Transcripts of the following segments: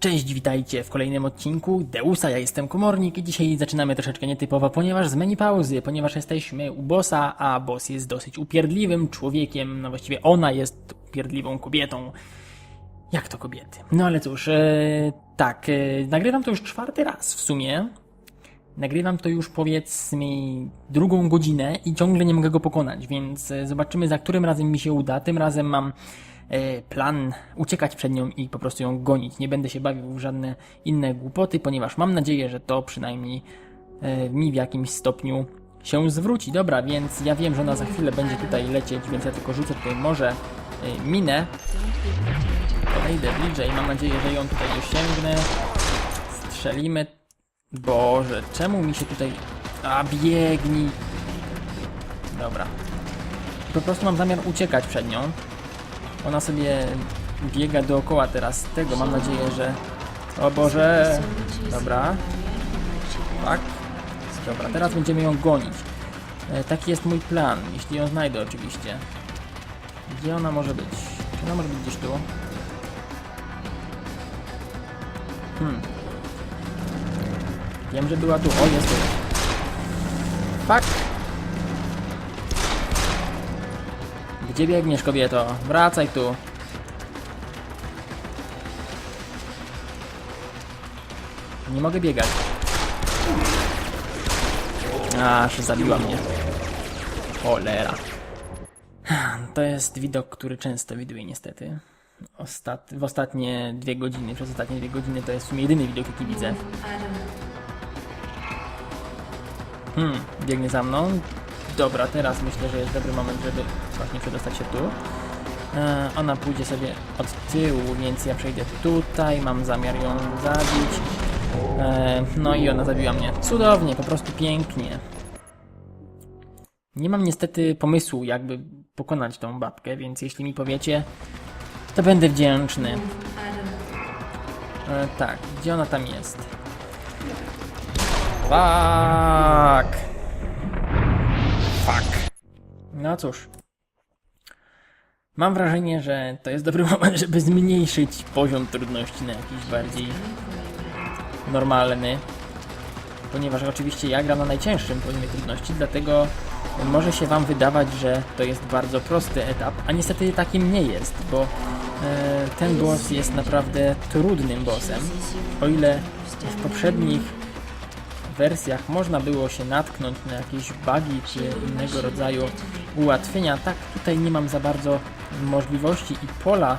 Cześć, witajcie w kolejnym odcinku Deusa, ja jestem Komornik i dzisiaj zaczynamy troszeczkę nietypowo, ponieważ z menu pauzy, ponieważ jesteśmy u bossa, a boss jest dosyć upierdliwym człowiekiem, no właściwie ona jest upierdliwą kobietą. Jak to kobiety? No ale cóż, e, tak, e, nagrywam to już czwarty raz w sumie. Nagrywam to już powiedzmy drugą godzinę i ciągle nie mogę go pokonać, więc e, zobaczymy za którym razem mi się uda. Tym razem mam plan uciekać przed nią i po prostu ją gonić. Nie będę się bawił w żadne inne głupoty, ponieważ mam nadzieję, że to przynajmniej e, mi w jakimś stopniu się zwróci. Dobra, więc ja wiem, że ona za chwilę będzie tutaj lecieć, więc ja tylko rzucę tutaj może e, minę. Podejdę bliżej, mam nadzieję, że ją tutaj dosięgnę. Strzelimy. Boże, czemu mi się tutaj... A, biegnij! Dobra. Po prostu mam zamiar uciekać przed nią. Ona sobie biega dookoła teraz tego. Mam nadzieję, że... O Boże! Dobra. Tak. Dobra, teraz będziemy ją gonić. E, taki jest mój plan, jeśli ją znajdę oczywiście. Gdzie ona może być? Czy ona może być gdzieś tu? Hmm. Wiem, że była tu. O, jest tu. Fuck! Gdzie biegniesz, kobieto? Wracaj tu. Nie mogę biegać. Aż zabiła mnie. Cholera. To jest widok, który często widuję niestety. Ostat... W ostatnie dwie godziny, przez ostatnie dwie godziny to jest w sumie jedyny widok, jaki widzę. Hmm, biegnie za mną. Dobra, teraz myślę, że jest dobry moment, żeby właśnie przedostać się tu. E, ona pójdzie sobie od tyłu, więc ja przejdę tutaj. Mam zamiar ją zabić. E, no i ona zabiła mnie. Cudownie, po prostu pięknie. Nie mam niestety pomysłu, jakby pokonać tą babkę, więc jeśli mi powiecie, to będę wdzięczny. E, tak, gdzie ona tam jest? Fuck! Fuck. No cóż. Mam wrażenie, że to jest dobry moment, żeby zmniejszyć poziom trudności na jakiś bardziej normalny. Ponieważ oczywiście ja gram na najcięższym poziomie trudności, dlatego może się Wam wydawać, że to jest bardzo prosty etap, a niestety takim nie jest, bo e, ten boss jest naprawdę trudnym bossem. O ile w poprzednich wersjach można było się natknąć na jakieś bugi czy innego rodzaju ułatwienia, tak tutaj nie mam za bardzo możliwości i pola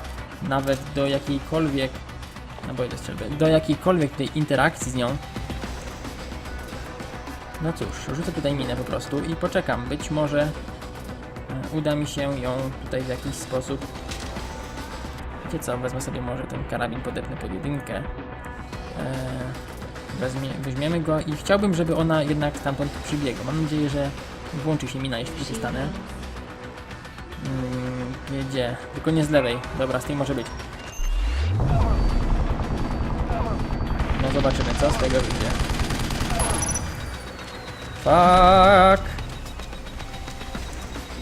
nawet do jakiejkolwiek no bo strzelby, do jakiejkolwiek tej interakcji z nią. No cóż, rzucę tutaj minę po prostu i poczekam. Być może e, uda mi się ją tutaj w jakiś sposób. Wiecie co, wezmę sobie może ten karabin, podepnę pod jedynkę. Eee, Weźmie, weźmiemy go i chciałbym, żeby ona jednak stamtąd przybiegła. Mam nadzieję, że włączy się mina, jeśli tu stanę. Mm, gdzie? Tylko nie z lewej. Dobra, z tej może być. No zobaczymy, co z tego wyjdzie. Fuck!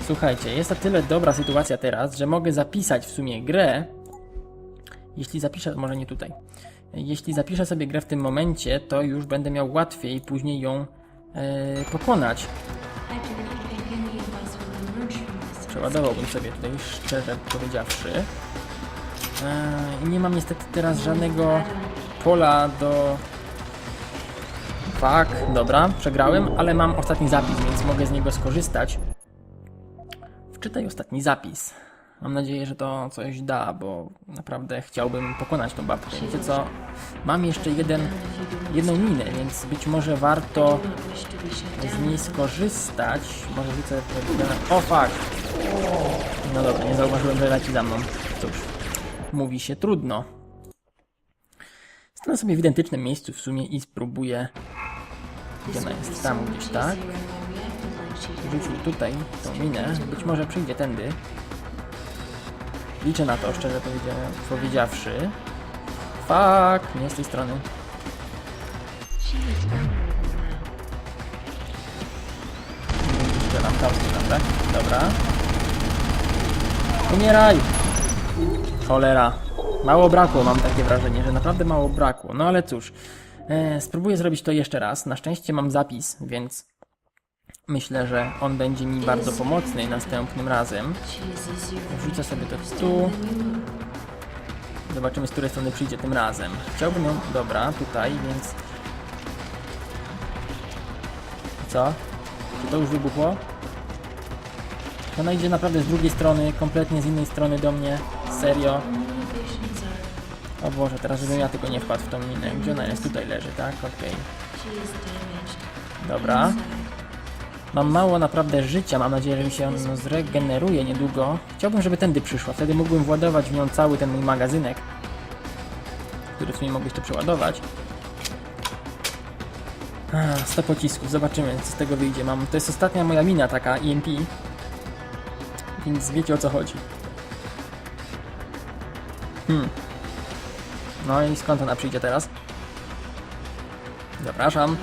Słuchajcie, jest to tyle dobra sytuacja teraz, że mogę zapisać w sumie grę. Jeśli zapiszę, może nie tutaj. Jeśli zapiszę sobie grę w tym momencie, to już będę miał łatwiej później ją e, pokonać. Przeładowałbym sobie tutaj, szczerze powiedziawszy. E, I nie mam niestety teraz żadnego pola do... Fuck, dobra, przegrałem, ale mam ostatni zapis, więc mogę z niego skorzystać. Wczytaj ostatni zapis. Mam nadzieję, że to coś da, bo naprawdę chciałbym pokonać tą babkę. Wiecie co? Mam jeszcze jeden, jedną minę, więc być może warto z niej skorzystać. Może rzucę... te- O fuck! No dobra, nie zauważyłem, że leci za mną. Cóż, mówi się trudno. Stanę sobie w identycznym miejscu w sumie i spróbuję... Gdzie ona jest? Tam gdzieś, tak? Rzucił tutaj tą minę. Być może przyjdzie tędy. Liczę na to, szczerze powiedzia- powiedziawszy. Fuck, nie z tej strony. Strzelam tam, strzelam, tak? Dobra. Umieraj! Cholera. Mało brakło, mam takie wrażenie, że naprawdę mało brakło. No ale cóż, e, spróbuję zrobić to jeszcze raz. Na szczęście mam zapis, więc myślę, że on będzie mi bardzo pomocny następnym razem. Wrzucę sobie to tu. Zobaczymy, z której strony przyjdzie tym razem. Chciałbym ją... Dobra, tutaj, więc... Co? Czy to już wybuchło? Ona idzie naprawdę z drugiej strony, kompletnie z innej strony do mnie. Serio. O Boże, teraz żebym ja tylko nie wpadł w tą minę. Gdzie ona jest? Tutaj leży, tak? Okej. Dobra. Mam mało naprawdę życia, mam nadzieję, że mi się ono zregeneruje niedługo. Chciałbym, żeby tędy przyszła, wtedy mógłbym władować w nią cały ten mój magazynek, który w sumie mogę jeszcze przeładować. Ah, 100 pocisków, zobaczymy co z tego wyjdzie. Mam, to jest ostatnia moja mina taka EMP, więc wiecie o co chodzi. Hmm. No i skąd ona przyjdzie teraz? Zapraszam.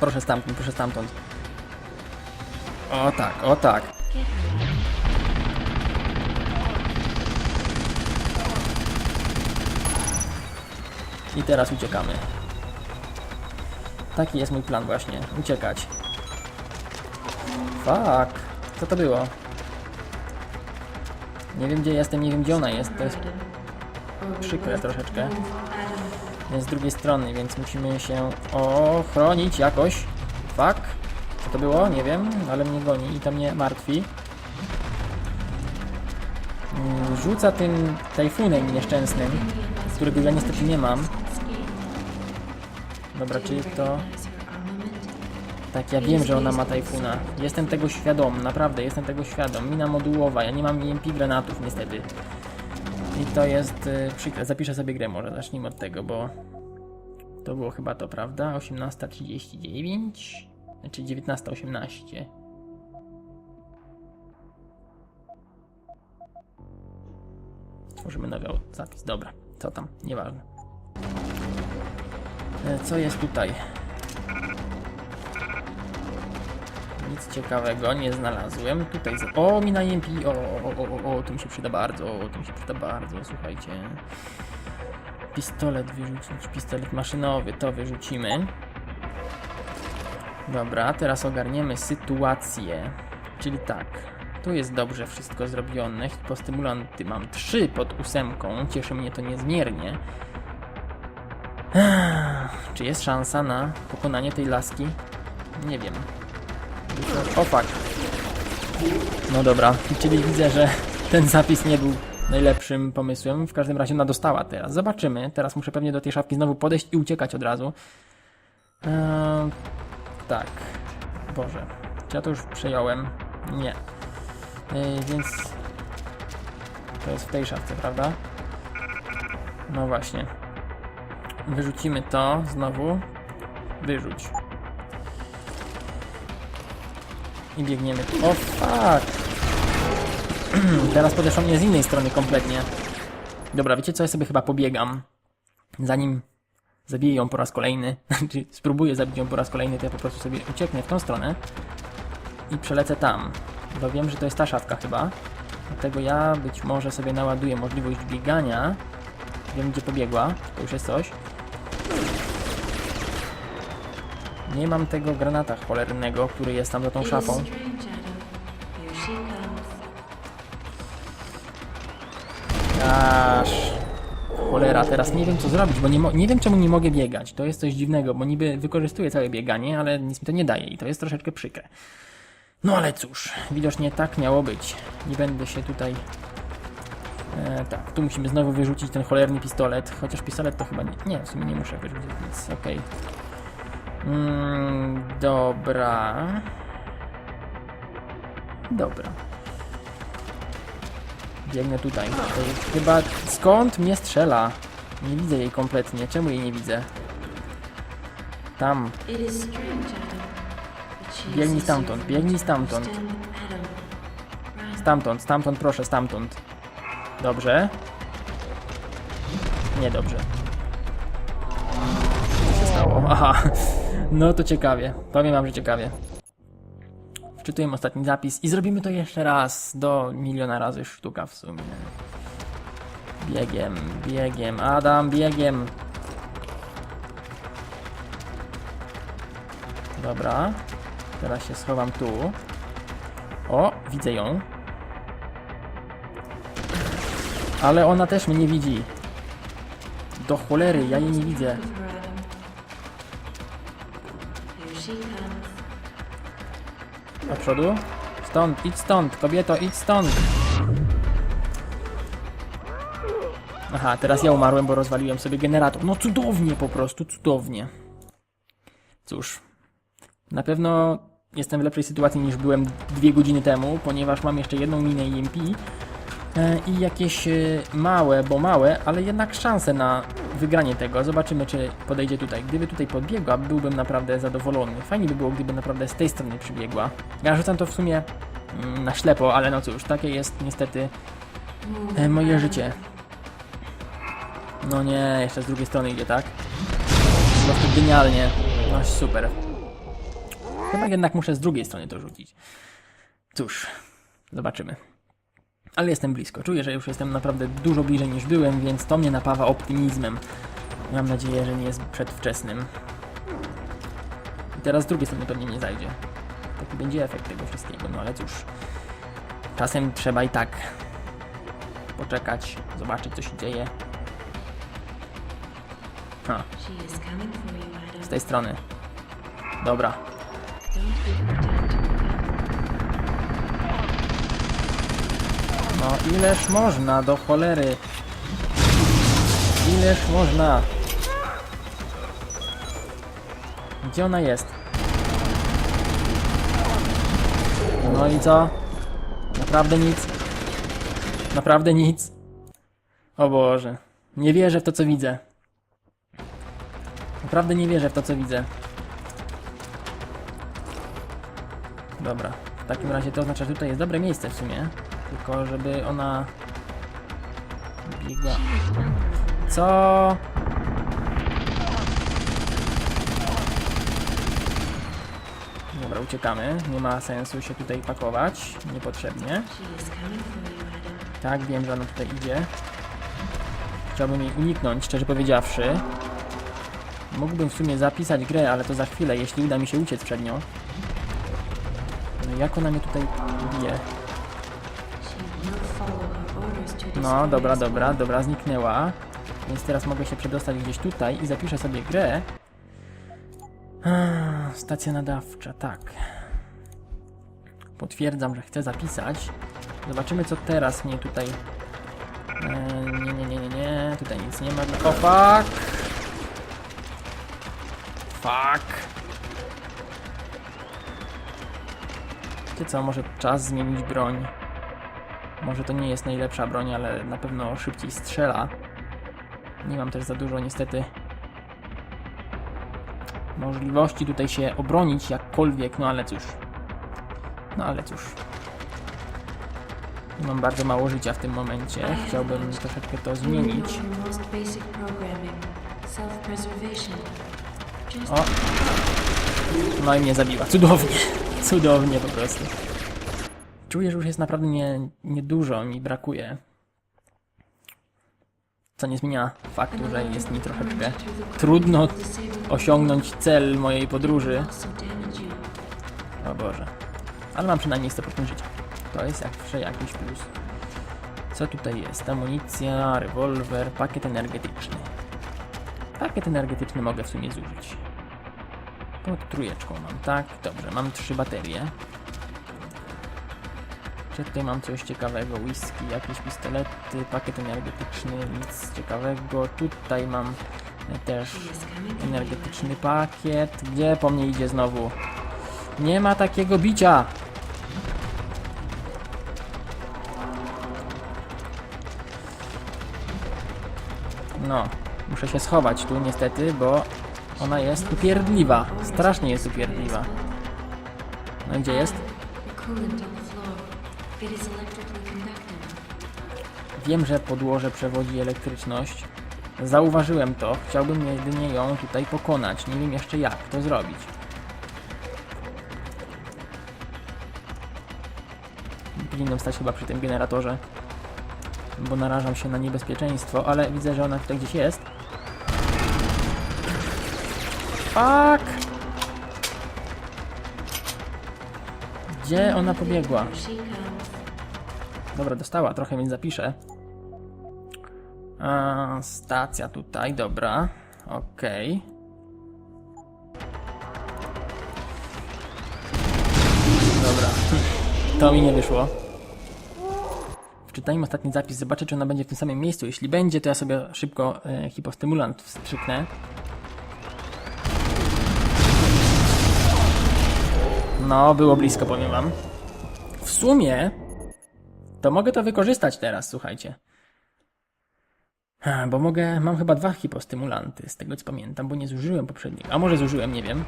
Proszę stamtąd, proszę stamtąd. O tak, o tak. I teraz uciekamy. Taki jest mój plan właśnie. Uciekać. Fuck. Co to było? Nie wiem gdzie jestem, nie wiem gdzie ona jest. To jest przykre troszeczkę. Jest z drugiej strony, więc musimy się ochronić jakoś. Fuck. Co to było? Nie wiem, ale mnie goni i to mnie martwi. Mm, Rzuca tym tajfunem nieszczęsnym, którego ja niestety nie mam. Dobra, czyli to... Tak, ja wiem, że ona ma tajfuna. Jestem tego świadom, naprawdę jestem tego świadom. Mina modułowa, ja nie mam EMP granatów niestety. I to jest y, przykre. Zapiszę sobie grę może, zacznijmy od tego, bo to było chyba to, prawda? 18.39? Znaczy 19.18. Tworzymy nowy zapis, dobra. Co tam? Nieważne. E, Co jest tutaj? Nic ciekawego nie znalazłem. Tutaj. z- O, mina EMP. O, o, o, o, o, to mi się przyda bardzo. O, to mi się przyda bardzo. Słuchajcie. Pistolet wyrzucić. Pistolet maszynowy. To wyrzucimy. Dobra, teraz ogarniemy sytuację. Czyli tak. Tu jest dobrze wszystko zrobione. Postymulanty mam 3 pod ósemką. Cieszy mnie to niezmiernie. Ech, Czy jest szansa na pokonanie tej laski? Nie wiem. O fuck. No dobra, czyli widzę, że ten zapis nie był najlepszym pomysłem. W każdym razie ona dostała teraz. Zobaczymy. Teraz muszę pewnie do tej szafki znowu podejść i uciekać od razu. Eee, tak. Boże. Czy ja to już przejąłem? Nie. Eee, więc... To jest w tej szafce, prawda? No właśnie. Wyrzucimy to znowu. Wyrzuć. I biegniemy. O fuck! Teraz podeszła mnie z innej strony kompletnie. Dobra, wiecie co? Ja sobie chyba pobiegam. Zanim zabiję ją po raz kolejny, czy spróbuję zabić ją po raz kolejny, to ja po prostu sobie ucieknę w tą stronę i przelecę tam. Bo wiem, że to jest ta szafka chyba. Dlatego ja być może sobie naładuję możliwość biegania. Wiem, gdzie pobiegła. To już jest coś. Nie mam tego granata cholernego, który jest tam za tą szafą. Aż. Cholera, teraz nie wiem co zrobić, bo nie, nie wiem czemu nie mogę biegać. To jest coś dziwnego, bo niby wykorzystuję całe bieganie, ale nic mi to nie daje i to jest troszeczkę przykre. No ale cóż, widocznie tak miało być. Nie będę się tutaj... E, tak, tu musimy znowu wyrzucić ten cholerny pistolet, chociaż pistolet to chyba nie... Nie, w sumie nie muszę wyrzucić nic, okej. Mm, dobra. Dobra. Biegnę tutaj. Chyba skąd mnie strzela? Nie widzę jej kompletnie. Czemu jej nie widzę? Tam. Biegnij stamtąd, biegnij stamtąd. Stamtąd, stamtąd, proszę, stamtąd. Dobrze. Niedobrze. Co się stało? Aha. No to ciekawie. Powiem wam, że ciekawie. Wczytuję ostatni zapis i zrobimy to jeszcze raz. Do miliona razy sztuka w sumie. Biegiem, biegiem, Adam, biegiem. Dobra, teraz się schowam tu. O, widzę ją. Ale ona też mnie widzi. Do cholery, ja jej nie widzę. Here she comes. Do przodu. Stąd, idź stąd, kobieto, idź stąd. Aha, teraz ja umarłem, bo rozwaliłem sobie generator. No cudownie po prostu, cudownie. Cóż, na pewno jestem w lepszej sytuacji niż byłem dwie godziny temu, ponieważ mam jeszcze jedną minę EMP e, i jakieś e, małe, bo małe, ale jednak szanse na wygranie tego. Zobaczymy, czy podejdzie tutaj. Gdyby tutaj podbiegła, byłbym naprawdę zadowolony. Fajnie by było, gdyby naprawdę z tej strony przybiegła. Ja rzucam to w sumie mm, na ślepo, ale no cóż, takie jest niestety e, moje życie. No nie, jeszcze z drugiej strony idzie, tak? Po prostu genialnie. No super. Chyba jednak muszę z drugiej strony to rzucić. Cóż, zobaczymy. Ale jestem blisko. Czuję, że już jestem naprawdę dużo bliżej niż byłem, więc to mnie napawa optymizmem. Mam nadzieję, że nie jest przedwczesnym. I teraz z drugiej strony pewnie nie zajdzie. Taki będzie efekt tego wszystkiego, no ale cóż. Czasem trzeba i tak poczekać, zobaczyć co się dzieje. Ha, z tej strony. Dobra. No ileż można, do cholery. Ileż można. Gdzie ona jest? No i co? Naprawdę nic? Naprawdę nic? O Boże. Nie wierzę w to, co widzę. Naprawdę nie wierzę w to, co widzę. Dobra. W takim razie to oznacza, że tutaj jest dobre miejsce w sumie. Tylko żeby ona biegła. Co? Dobra, uciekamy. Nie ma sensu się tutaj pakować. Niepotrzebnie. Tak, wiem, że ona tutaj idzie. Chciałbym jej uniknąć, szczerze powiedziawszy. Mógłbym w sumie zapisać grę, ale to za chwilę, jeśli uda mi się uciec przed nią. No jak ona mnie tutaj bije? No, dobra, dobra, dobra, zniknęła. Więc teraz mogę się przedostać gdzieś tutaj i zapiszę sobie grę. Ah, Stacja nadawcza, tak. Potwierdzam, że chcę zapisać. Zobaczymy, co teraz mnie tutaj... E, nie, nie, nie, nie, nie, tutaj nic nie ma. O, fuck! Fuck! Wiecie co, może czas zmienić broń. Może to nie jest najlepsza broń, ale na pewno szybciej strzela. Nie mam też za dużo niestety możliwości tutaj się obronić jakkolwiek, no ale cóż. No ale cóż. Mam bardzo mało życia w tym momencie. Chciałbym troszeczkę to zmienić. O! No i mnie zabiła. Cudownie. Cudownie po prostu. Czuję, że już jest naprawdę nie, niedużo mi brakuje. Co nie zmienia faktu, że jest mi troszeczkę trudno osiągnąć cel mojej podróży. O Boże. Ale mam przynajmniej 100% życia. To jest zawsze jakiś plus. Co tutaj jest? Amunicja, rewolwer, pakiet energetyczny. Pakiet energetyczny mogę w sumie zużyć. Pod trójeczką mam, tak? Dobrze, mam trzy baterie. Czy tutaj mam coś ciekawego? Whisky, jakieś pistolety, pakiet energetyczny, nic ciekawego. Tutaj mam e, też energetyczny pakiet. Gdzie po mnie idzie znowu? Nie ma takiego bicia! No, muszę się schować tu niestety, bo ona jest upierdliwa. Strasznie jest upierdliwa. No gdzie jest? Wiem, że podłoże przewodzi elektryczność. Zauważyłem to. Chciałbym jedynie ją tutaj pokonać. Nie wiem jeszcze jak to zrobić. Powinienem stać chyba przy tym generatorze. bo narażam się na niebezpieczeństwo, ale widzę, że ona tutaj gdzieś jest. Fuck! Gdzie ona pobiegła? Dobra, dostała trochę, więc zapiszę. A, stacja tutaj, dobra. Okej. Dobra. To mi nie wyszło. Wczytajmy ostatni zapis, zobaczę czy ona będzie w tym samym miejscu. Jeśli będzie, to ja sobie szybko e, hipostymulant wstrzyknę. No, było blisko, powiem wam. W sumie to mogę to wykorzystać teraz, słuchajcie. Ha, bo mogę, mam chyba dwa hipostymulanty, z tego co pamiętam, bo nie zużyłem poprzedniego. A może zużyłem, nie wiem.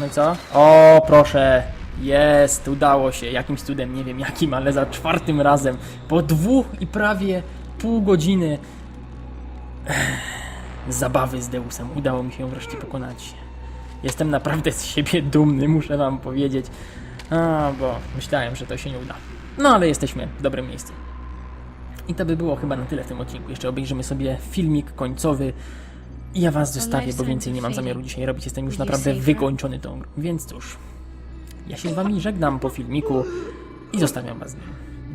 No i co? O, proszę. Jest, udało się. Jakimś cudem, nie wiem jakim, ale za czwartym razem. Po dwóch i prawie pół godziny zabawy z Deusem udało mi się ją wreszcie pokonać. Jestem naprawdę z siebie dumny, muszę wam powiedzieć. A, bo myślałem, że to się nie uda. No ale jesteśmy w dobrym miejscu. I to by było chyba na tyle w tym odcinku. Jeszcze obejrzymy sobie filmik końcowy i ja was zostawię, bo więcej nie mam zamiaru dzisiaj robić. Jestem już naprawdę wykończony tą grą. Więc cóż, ja się z wami żegnam po filmiku i zostawiam was z nim.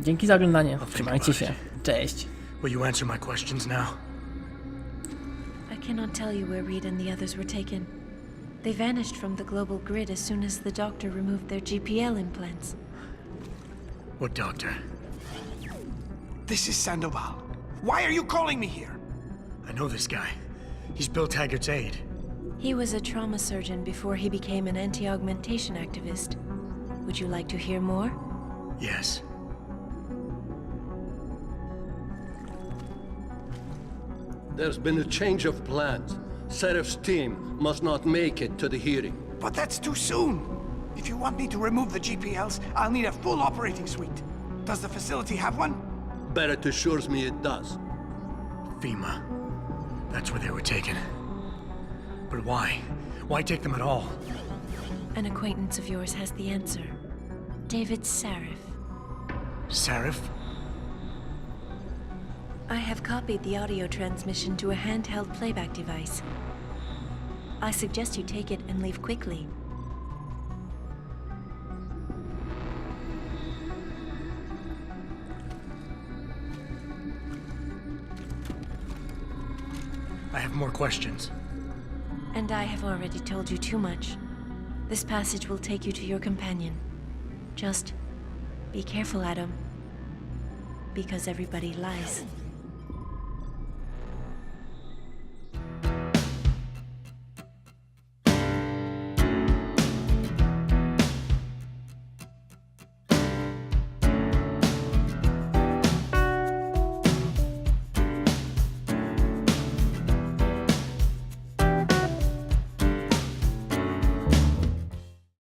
Dzięki za oglądanie, trzymajcie się, cześć. Will you answer my questions now? I cannot tell you where Reed and the others were taken. They vanished from the global grid as soon as the doctor removed their GPL implants. What doctor? This is Sandoval. Why are you calling me here? I know this guy. He's Bill Taggart's aide. He was a trauma surgeon before he became an anti augmentation activist. Would you like to hear more? Yes. There's been a change of plans. Serif's team must not make it to the hearing. But that's too soon. If you want me to remove the GPLs, I'll need a full operating suite. Does the facility have one? Barrett assures me it does. FEMA. That's where they were taken. But why? Why take them at all? An acquaintance of yours has the answer David Sarif. Seraph? I have copied the audio transmission to a handheld playback device. I suggest you take it and leave quickly. I have more questions. And I have already told you too much. This passage will take you to your companion. Just be careful, Adam. Because everybody lies.